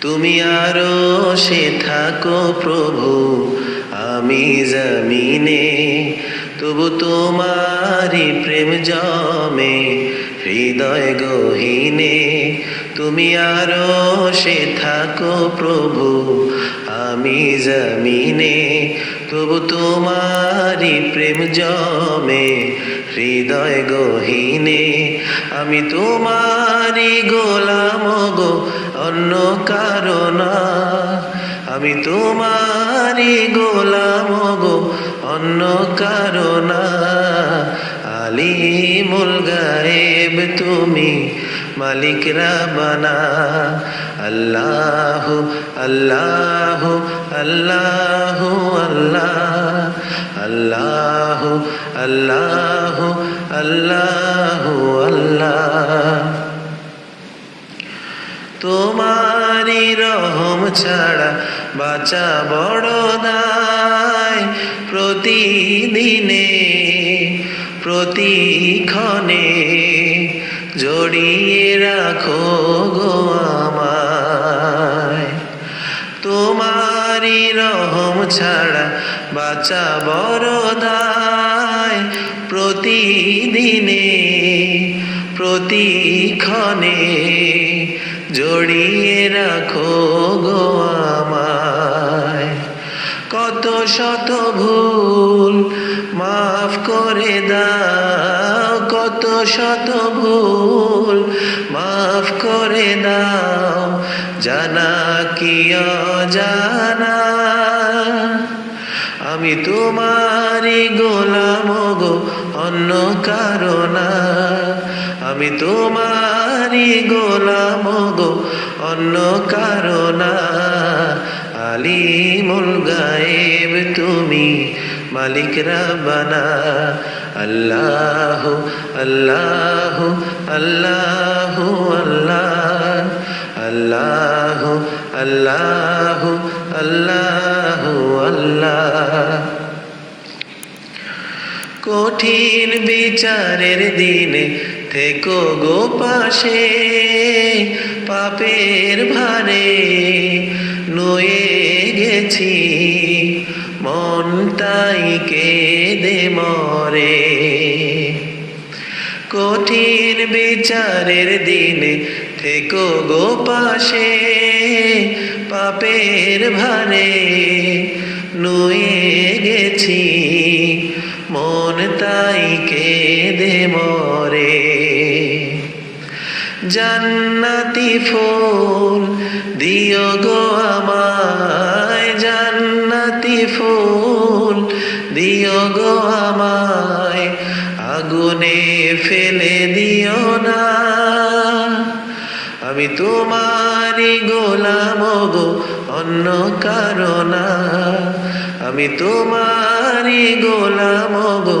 তুমি আরও সে থাকো প্রভু, আমি জমিনে। তবু তোমারি প্রেম জমে, হৃদয় গহীনে। তুমি আরও সে থাকো প্রভু, আমি জমিনে। তবু তোমারি প্রেম জমে, হৃদয় গহীনে। আমি তোমারি গোলাম গো অন্য কারণা আমি তোমারই গোলাম গো, অন্য কারণা আলিমুল গায়েব তুমি মালিক রাবানা। আল্লাহ আল্লাহ আল্লাহ আল্লাহ। আল্লাহ আল্লাহ আল্লাহ। তোমারি রহম ছাড়া বাঁচা বড় দায় প্রতিদিনে, প্রতিক্ষণে জড়িয়ে রাখো গো আমায়। তোমারি রহম ছাড়া বাঁচা বড় দায় প্রতিদিনে, প্রতিক্ষণে। জড়িয়ে রাখো গো আমায়। কত শত ভুল মাফ করে দাও, কত শত ভুল মাফ করে দাও। জানা কি জানা আমি তোমারি গোলাম গো, অন্য কারণা আমি তোমারি গোলাম গো, অন্য কারণা আলিমুল গায়েব তুমি মালিক রাবানা আল্লাহ আল্লাহ আল্লাহ আল্লাহ কঠিন বিচারের দিনে থেকো গো পাশে, পাপের ভারে নয়ে গেছি, মন মনটাই কেঁদে মরে। কঠিন বিচারের দিনে থেকো গো পাশে, পাপের ভারে নুয়ে গেছি মরে। জান্নাতি ফুল দিও গো আমায়, জান্নাতি ফুল দিও গো আমায়, আগুনে ফেলে দিও না। আমি তোমারি গোলাম গো, অন্য কারণা আমি তোমারি গোলাম গো